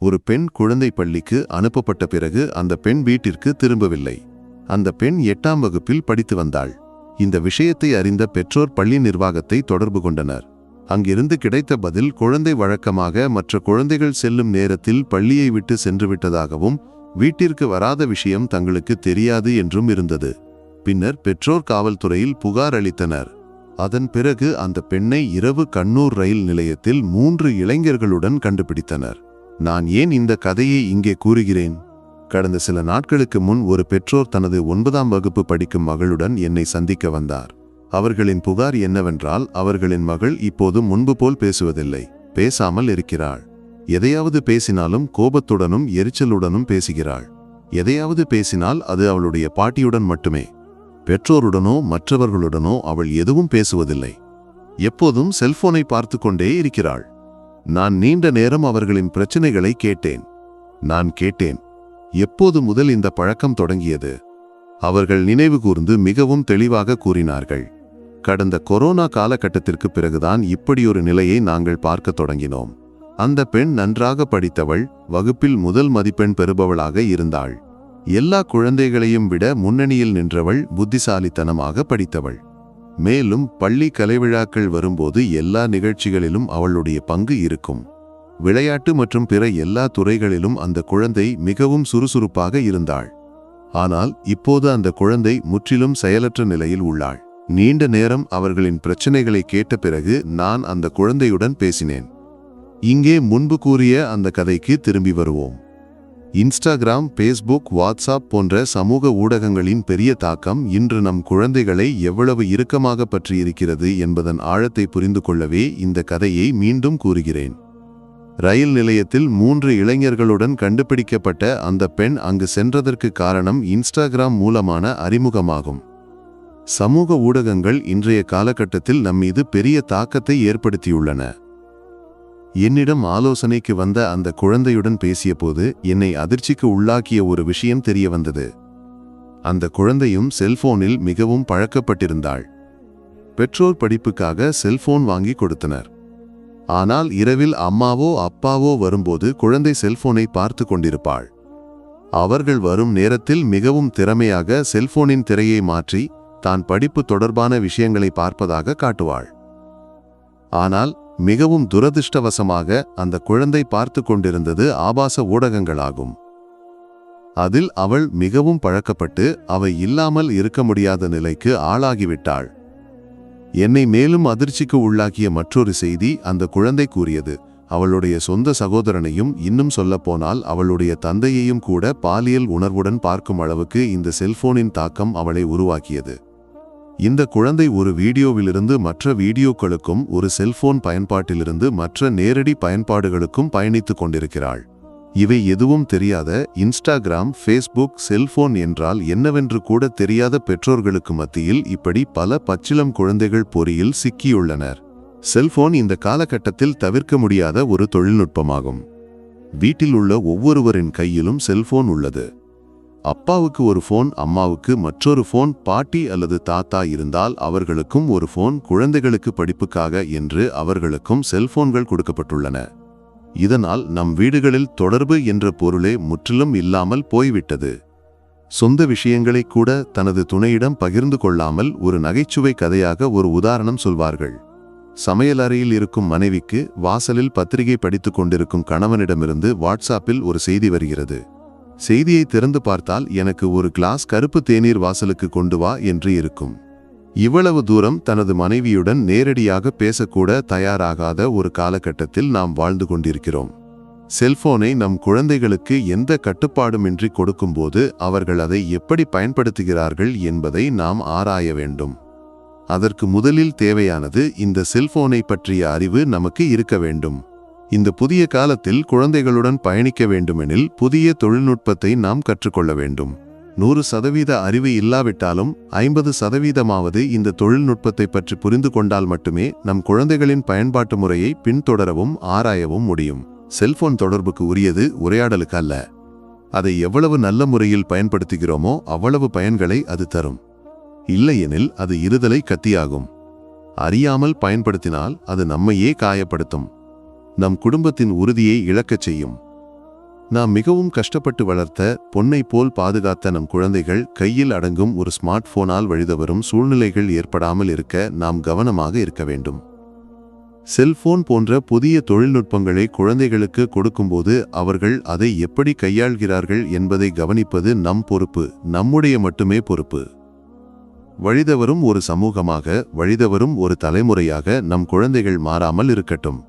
ஒரு பெண் குழந்தை பள்ளிக்கு அனுப்பப்பட்ட பிறகு அந்த பெண் வீட்டிற்கு திரும்பவில்லை. அந்த பெண் எட்டாம் வகுப்பில் படித்து வந்தாள். இந்த விஷயத்தை அறிந்த பெற்றோர் பள்ளி நிர்வாகத்தை தொடர்பு கொண்டனர். அங்கிருந்து கிடைத்த பதில் குழந்தை வழக்கமாக மற்ற குழந்தைகள் செல்லும் நேரத்தில் பள்ளியை விட்டு சென்றுவிட்டதாகவும் வீட்டிற்கு வராத விஷயம் தங்களுக்கு தெரியாது என்றும் இருந்தது. பின்னர் பெற்றோர் காவல்துறையில் புகார் அளித்தனர். அதன் பிறகு அந்த பெண்ணை இரவு கண்ணூர் ரயில் நிலையத்தில் மூன்று இளைஞர்களுடன் கண்டுபிடித்தனர். நான் ஏன் இந்த கதையை இங்கே கூறுகிறேன்? கடந்த சில நாட்களுக்கு முன் ஒரு பெற்றோர் தனது ஒன்பதாம் வகுப்பு படிக்கும் மகளுடன் என்னை சந்திக்க வந்தார். அவர்களின் புகார் என்னவென்றால் அவர்களின் மகள் இப்போது முன்பு போல் பேசுவதில்லை பேசாமல் இருக்கிறாள். எதையாவது பேசினாலும் கோபத்துடனும் எரிச்சலுடனும் பேசுகிறாள். எதையாவது பேசினால் அது அவளுடைய பாட்டியுடன் மட்டுமே. பெற்றோருடனோ மற்றவர்களுடனோ அவள் எதுவும் பேசுவதில்லை. எப்போதும் செல்போனை பார்த்து கொண்டே இருக்கிறாள். நான் நீண்ட நேரம் அவர்களின் பிரச்சனைகளை கேட்டேன். நான் கேட்டேன் எப்போது முதல் இந்த பழக்கம் தொடங்கியது? அவர்கள் நினைவு கூர்ந்து மிகவும் தெளிவாக கூறினார்கள். கடந்த கொரோனா காலகட்டத்திற்கு பிறகுதான் இப்படியொரு நிலையை நாங்கள் பார்க்கத் தொடங்கினோம். அந்த பெண் நன்றாக படித்தவள் வகுப்பில் முதல் மதிப்பெண் பெறுபவளாக இருந்தாள். எல்லா குழந்தைகளையும் விட முன்னணியில் நின்றவள் புத்திசாலித்தனமாக படித்தவள். மேலும் பள்ளி கலைவிழாக்கள் வரும்போது எல்லா நிகழ்ச்சிகளிலும் அவளுடைய பங்கு இருக்கும். விளையாட்டு மற்றும் பிற எல்லா துறைகளிலும் அந்த குழந்தை மிகவும் சுறுசுறுப்பாக இருந்தாள். ஆனால் இப்போது அந்த குழந்தை முற்றிலும் செயலற்ற நிலையில் உள்ளாள். நீண்ட நேரம் அவர்களின் பிரச்சனைகளை கேட்ட பிறகு நான் அந்த குழந்தையுடன் பேசினேன். இங்கே முன்பு கூறிய அந்த கதைக்கு திரும்பி வருவோம். இன்ஸ்டாகிராம் ஃபேஸ்புக் வாட்ஸ்அப் போன்ற சமூக ஊடகங்களின் பெரிய தாக்கம் இன்று நம் குழந்தைகளை எவ்வளவு இறுக்கமாக பற்றியிருக்கிறது என்பதன் ஆழத்தை புரிந்து கொள்ளவே இந்த கதையை மீண்டும் கூறுகிறேன். ரயில் நிலையத்தில் மூன்று இளைஞர்களுடன் கண்டுபிடிக்கப்பட்ட அந்த பெண் அங்கு சென்றதற்கு காரணம் இன்ஸ்டாகிராம் மூலமான அறிமுகமாகும். சமூக ஊடகங்கள் இன்றைய காலகட்டத்தில் நம்மீது பெரிய தாக்கத்தை ஏற்படுத்தியுள்ளன. என்னிடம் ஆலோசனைக்கு வந்த அந்த குழந்தையுடன் பேசியபோது என்னை அதிர்ச்சிக்கு உள்ளாக்கிய ஒரு விஷயம் தெரிய வந்தது அந்த குழந்தையும் செல்போனில் மிகவும் பழக்கப்பட்டிருந்தாள். பெற்றோர் படிப்புக்காக செல்போன் வாங்கி கொடுத்தனர். ஆனால் இரவில் அம்மாவோ அப்பாவோ வரும்போது குழந்தை செல்போனை பார்த்து கொண்டிருப்பாள். அவர்கள் வரும் நேரத்தில் மிகவும் திறமையாக செல்போனின் திரையை மாற்றி தான் படிப்பு தொடர்பான விஷயங்களை பார்ப்பதாக காட்டுவாள். ஆனால் மிகவும் துரதிர்ஷ்டவசமாக அந்த குழந்தை பார்த்து கொண்டிருந்தது ஆபாச ஊடகங்களாகும். அதில் அவள் மிகவும் பழக்கப்பட்டு அவை இல்லாமல் இருக்க முடியாத நிலைக்கு ஆளாகிவிட்டாள். என்னை மேலும் அதிர்ச்சிக்கு உள்ளாக்கிய மற்றொரு செய்தி அந்த குழந்தை கூறியது. அவளுடைய சொந்த சகோதரனையும் இன்னும் சொல்லப்போனால் அவளுடைய தந்தையையும் கூட பாலியல் உணர்வுடன் பார்க்கும் அளவுக்கு இந்த செல்போனின் தாக்கம் அவளை உருவாக்கியது. இந்த குழந்தை ஒரு வீடியோவிலிருந்து மற்ற வீடியோக்களுக்கும் ஒரு செல்போன் பயன்பாட்டிலிருந்து மற்ற நேரடி பயன்பாடுகளுக்கும் பயணித்துக் கொண்டிருக்கிறாள். இவை எதுவும் தெரியாத இன்ஸ்டாகிராம் ஃபேஸ்புக் செல்போன் என்றால் என்னவென்று கூட தெரியாத பெற்றோர்களுக்கு மத்தியில் இப்படி பல பச்சிளம் குழந்தைகள் பொறியில் சிக்கியுள்ளனர். செல்போன் இந்த காலகட்டத்தில் தவிர்க்க முடியாத ஒரு தொழில்நுட்பமாகும். வீட்டில் உள்ள ஒவ்வொருவரின் கையிலும் செல்போன் உள்ளது. அப்பாவுக்கு ஒரு ஃபோன் அம்மாவுக்கு மற்றொரு ஃபோன் பாட்டி அல்லது தாத்தா இருந்தால் அவர்களுக்கும் ஒரு போன் குழந்தைகளுக்கு படிப்புக்காக என்று அவர்களுக்கும் செல்போன்கள் கொடுக்கப்பட்டுள்ளன. இதனால் நம் வீடுகளில் தொடர்பு என்ற பொருளே முற்றிலும் இல்லாமல் போய்விட்டது. சொந்த விஷயங்களை கூட தனது துணையிடம் பகிர்ந்து கொள்ளாமல் ஒரு நகைச்சுவை கதையாக ஒரு உதாரணம் சொல்வார்கள். சமையலறையில் இருக்கும் மனைவிக்கு வாசலில் பத்திரிகை படித்துக் கொண்டிருக்கும் கணவனிடமிருந்து வாட்ஸ்ஆப்பில் ஒரு செய்தி வருகிறது. செய்தியை திறந்து பார்த்தால் எனக்கு ஒரு கிளாஸ் கருப்பு தேநீர் வாசலுக்கு கொண்டு வா என்று இருக்கும். இவ்வளவு தூரம் தனது மனைவியுடன் நேரடியாக பேசக்கூட தயாராகாத ஒரு காலகட்டத்தில் நாம் வாழ்ந்து கொண்டிருக்கிறோம். செல்போனை நம் குழந்தைகளுக்கு எந்த கட்டுப்பாடுமின்றி கொடுக்கும்போது அவர்கள் அதை எப்படி பயன்படுத்துகிறார்கள் என்பதை நாம் ஆராய வேண்டும். அதற்கு முதலில் தேவையானது இந்த செல்போனை பற்றிய அறிவு நமக்கு இருக்க வேண்டும். இந்த புதிய காலத்தில் குழந்தைகளுடன் பயணிக்க வேண்டுமெனில் புதிய தொழில்நுட்பத்தை நாம் கற்றுக்கொள்ள வேண்டும். நூறு சதவீத அறிவு இல்லாவிட்டாலும் ஐம்பது சதவீதமாவது இந்த தொழில்நுட்பத்தை பற்றி புரிந்து கொண்டால் மட்டுமே நம் குழந்தைகளின் பயன்பாட்டு முறையை பின்தொடரவும் ஆராயவும் முடியும். செல்போன் தொடர்புக்கு உரியது உரையாடலுக்கு அல்ல. அதை எவ்வளவு நல்ல முறையில் பயன்படுத்துகிறோமோ அவ்வளவு பயன்களை அது தரும். இல்லையெனில் அது இருதலை கத்தியாகும். அறியாமல் பயன்படுத்தினால் அது நம்மையே காயப்படுத்தும். நம் குடும்பத்தின் உறுதியை இழக்கச் செய்யும். நாம் மிகவும் கஷ்டப்பட்டு வளர்த்த பொன்னை போல் பாதுகாத்த நம் குழந்தைகள் கையில் அடங்கும் ஒரு ஸ்மார்ட் போனால் வழிதவரும் சூழ்நிலைகள் ஏற்படாமல் இருக்க நாம் கவனமாக இருக்க வேண்டும். செல்போன் போன்ற புதிய தொழில்நுட்பங்களை குழந்தைகளுக்கு கொடுக்கும்போது அவர்கள் அதை எப்படி கையாள்கிறார்கள் என்பதை கவனிப்பது நம் பொறுப்பு நம்முடைய மட்டுமே பொறுப்பு. வழிதவரும் ஒரு சமூகமாக வழிதவரும் ஒரு தலைமுறையாக நம் குழந்தைகள் மாறாமல் இருக்கட்டும்.